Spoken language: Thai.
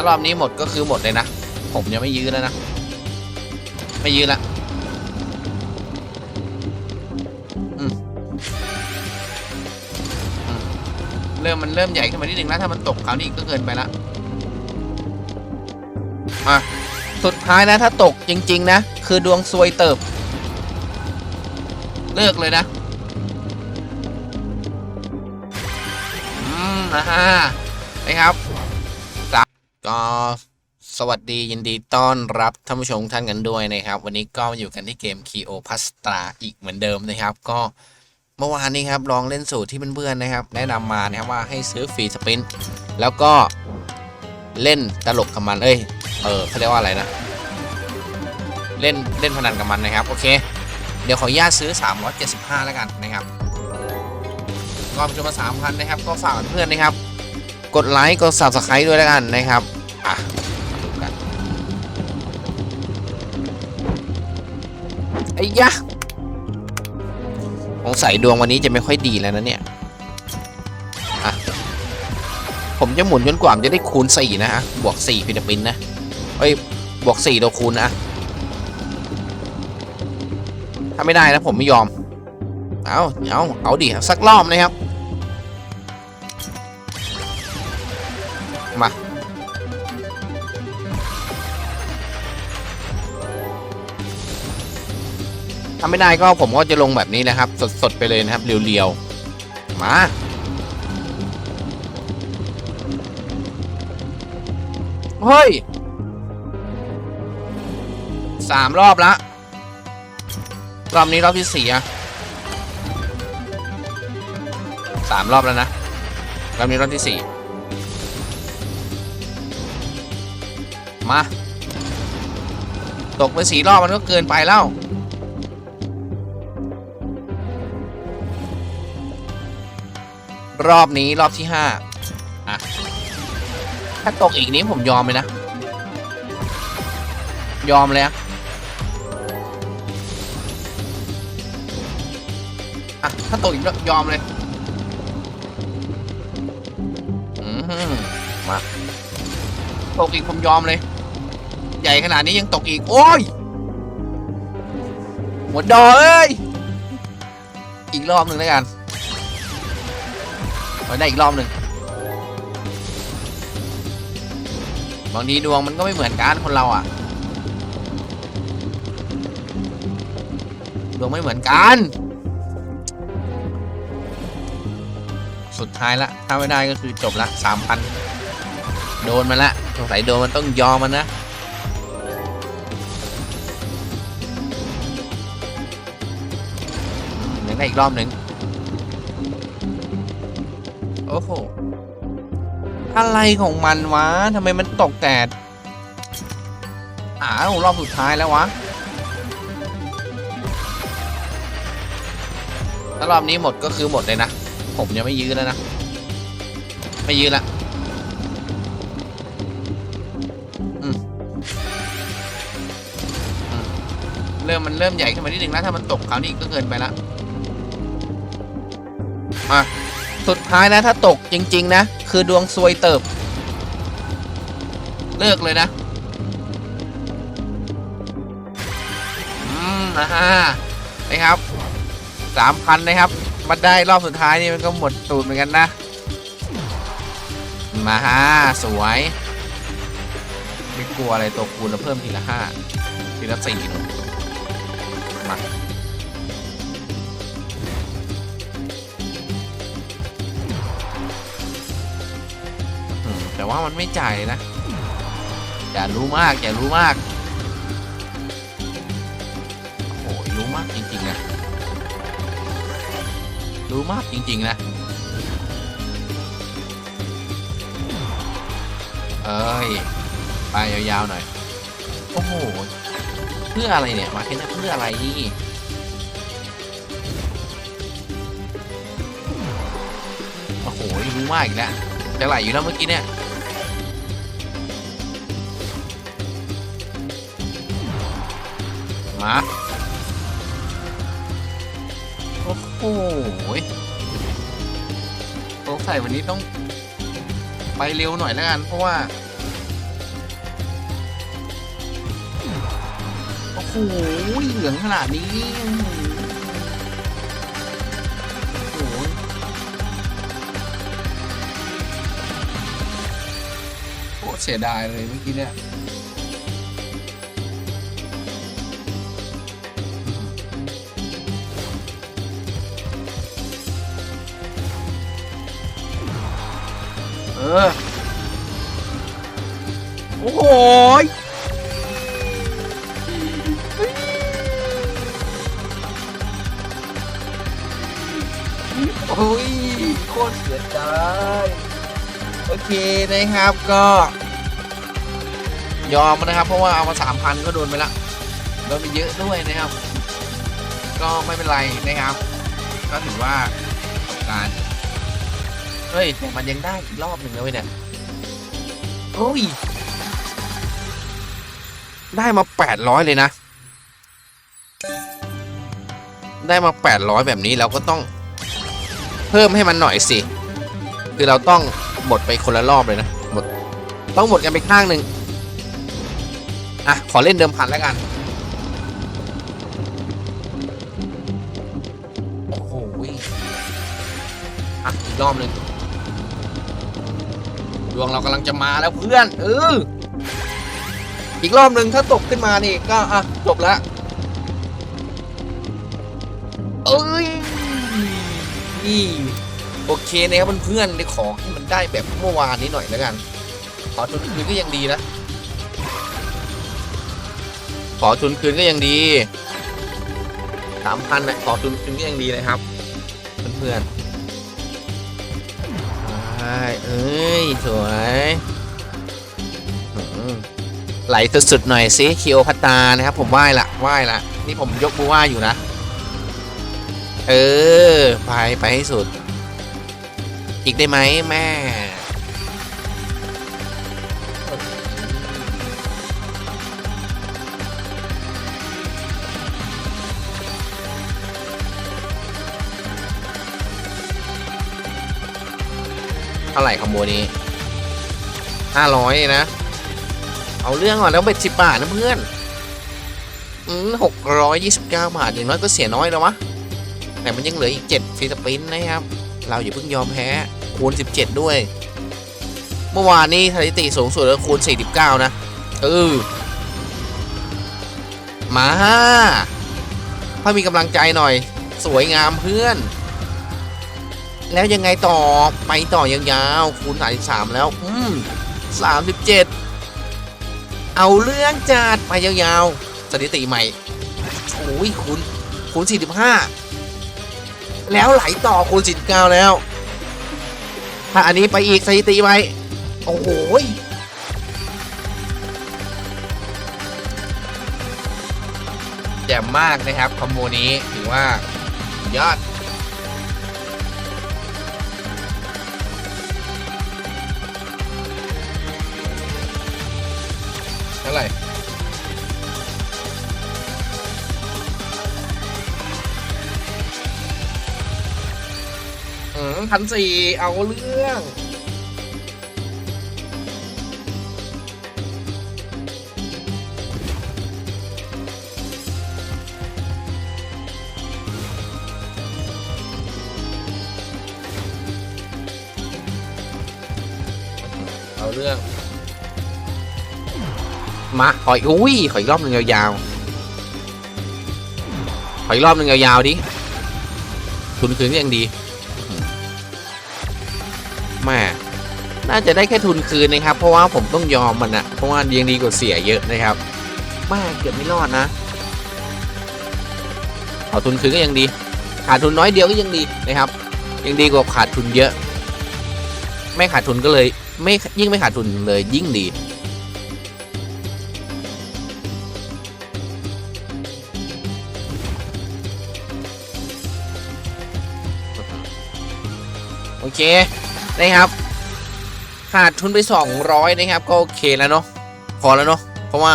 ถ้ารอบนี้หมดก็คือหมดเลยนะ ผมยังไม่ยื้อแล้วนะ ไม่ยื้อละเริ่มมันเริ่มใหญ่ขึ้นมานิดนึงแล้วถ้ามันตกคราวนี้ก็เกินไปละมาสุดท้ายนะถ้าตกจริง ๆ นะ คือดวงซวยเติบ เลิกเลยนะอืมนะฮะนะครับ ก็สวัสดียินดีต้อนรับท่านผู้ชมท่านกันด้วยนะครับ วันนี้ก็มาอยู่กันที่เกม Keo p a s t a อีกเหมือนเดิมนะครับ ก็เมื่อวานนี้ครับลองเล่นสูตรที่เพื่อนๆนะครับ แนะนำมานะครับว่าให้ซื้อฟรีสปินแล้วก็เล่นตลกกับมันเอ้ยเออเขาเรียกว่าอะไรนะ เล่นเล่นพนันกับมันนะครับโอเค เดี๋ยวขออนุญาตซื้อ 375 แล้วกันนะครับก็ชมมา3,000นะครับ ก็ฝากเพื่อนนะครับ กดไลค์กด subscribe ด้วยแล้วกันนะครับ ไอ้ยะสงสัยดวงวันนี้จะไม่ค่อยดีแล้วนะเนี่ยอะผมจะหมุนจนกว่าจะได้คูณ4นะฮะบวก4ฟิลิปปินนะเอ้ยบวก4ตัวคูณนะถ้าไม่ได้นะผมไม่ยอม เอาเอาเอาดิสักรอบนะครับ ถ้าไม่ได้ก็ผมก็จะลงแบบนี้นะครับ สดๆไปเลยนะครับเรียวๆ มาเฮ้ยสามรอบละรอบนี้รอบที่สี่อะสามรอบแล้วนะรอบนี้รอบที่สี่มา ตกไปสี่รอบมันก็เกินไปแล้ว รอบนี้รอบที่ห้าอะ ถ้าตกอีกนี้ผมยอมเลยนะ ยอมเลยอะอะ ถ้าตกอีกแล้วยอมเลยอือหือมา ตกอีกผมยอมเลย ใหญ่ขนาดนี้ยังตกอีก โอ้ยหมดดอเอ้ย อีกรอบหนึ่งแล้วกัน ขอได้อีกรอบหนึ่งบางทีดวงมันก็ไม่เหมือนกันคนเราอะ ดวงไม่เหมือนกัน สุดท้ายละถ้าไม่ได้ก็คือจบละสามพันโดนมันละสงสัยโดนมันต้องยอมมันนะหนึ่งได้อีกรอบหนึ่ง โอ้โห อะไรของมันวะทำไมมันตกแต่อ้าวรอบสุดท้ายแล้ววะถ้ารอบนี้หมดก็คือหมดเลยนะ ผมยังไม่ยื้อแล้วนะ ไม่ยื้อละเริ่มมันเริ่มใหญ่ขึ้นมานิดนึงแล้วถ้ามันตกคราวนี้ก็เกินไปละมา สุดท้ายนะถ้าตกจริง ๆ นะ คือดวงซวยเติบ เลิกเลยนะ อืมนะฮะนะครับสามพันนะครับ มาได้รอบสุดท้ายนี่มันก็หมดตูดเหมือนกันนะ มาฮะสวย ไม่กลัวอะไรตัวคูณแล้วเพิ่มทีละห้าทีละสี่มา แต่ว่ามันไม่จ่ายนะ อย่ารู้มาก อย่ารู้มาก โอ้ยรู้มากจริงๆนะ รู้มากจริงๆนะ เอ้ย ไปยาวๆหน่อย โอ้โห เพื่ออะไรเนี่ย มาแค่นี้เพื่ออะไรนี่โอ้โหรู้มากอีกแล้วจะไหลอยู่แล้วเมื่อกี้เนี่ยาโอ้โหสใส่วันนี้ต้องไปเร็วหน่อยแล้วกัน เพราะว่า โอ้โหเหลืองขนาดนี้โอ้โหเสียดายเลยเมื่อกี้เนี่ย ออโอ้โหยโอ้ยโคตรเสียดายโอเคนะครับก็ยอมนะครับ เพราะว่าเอามาสามพันก็โดนไปละโดนไปเยอะด้วยนะครับ ก็ไม่เป็นไรนะครับ ก็ถือว่าการ เฮ้ยแต่มันยังได้อีกรอบหนึ่งนะเว้ยเนี่ยโอ้ย ได้มาแปดร้อยเลยนะ ได้มาแปดร้อยแบบนี้เราก็ต้องเพิ่มให้มันหน่อยสิ คือเราต้องหมดไปคนละรอบเลยนะ หมด ต้องหมดกันไปข้างหนึ่งอะ ขอเล่นเดิมพันแล้วกัน โอ้โหอะอีกรอบหนึ่ง วงเรากำลังจะมาแล้วเพื่อน เออ อีกรอบหนึ่งถ้าตกขึ้นมานี่ก็อะจบละเอ้ยนี่โอเคนะครับเพื่อนๆในขอให้มันได้แบบเมื่อวานนี้หน่อยแล้วกัน ขอทุนคืนก็ยังดีนะ ขอทุนคืนก็ยังดีสามพันนะขอทุนคืนก็ยังดีนะครับ เพื่อนๆ เอ้ย สวยไหลสุดๆหน่อยสิคิโอพัตตานะครับ ผมไหว้ละไหว้ละนี่ผมยกมือไหว้อยู่นะ เออ ไป ไปให้สุด อีกได้ไหมแม่ ท่าไหร่คอมโบนี้ห้าร้อยนะ เอาเรื่องก่อนแล้วเบ็ดสิบบาทนะเพื่อนอืมหกร้อยยี่สิบเก้าบาทอย่างน้อยก็เสียน้อยแล้ววะแต่มันยังเหลืออีก7ฟรีสปินนะครับ เราอย่าเพิ่งยอมแพ้คูณ17ด้วย เมื่อวานนี้สถิติสูงสุดแล้วคูณ49นะเออมาถ้ามีกำลังใจหน่อย สวยงามเพื่อน แล้วยังไงต่อไปต่อยาวๆคูณ33แล้ว อืม37 เอาเรื่องจัดไปยาวๆสถิติใหม่โอ้ยคูณคูณ45 แล้วไหลต่อคูณ49แล้ว ถ้าอันนี้ไปอีกสถิติไปโอ้โหยแจ่มมากนะครับคอมโบนี้ถือว่ายอด ท่าไหร่อืมพันสี่เอาเรื่อง เอาเรื่อง มาขออีกอุ้ยขออีกรอบหนึ่งยาวๆขออีกรอบหนึ่งยาวๆดิทุนคืนก็ยังดีแม่น่าจะได้แค่ทุนคืนนะครับ เพราะว่าผมต้องยอมมันนะเพราะว่ายังดีกว่าเสียเยอะนะครับแม่เกือบไม่รอดนะเอทุนคืนก็ยังดี ขาดทุนน้อยเดียวก็ยังดีนะครับ ยังดีกว่าขาดทุนเยอะ ไม่ขาดทุนก็เลย ไม่ยิ่งไม่ขาดทุนเลยยิ่งดี เคนะครับขาดทุนไป 200 นะครับ ก็โอเคแล้วเนาะพอแล้วเนาะเพราะว่า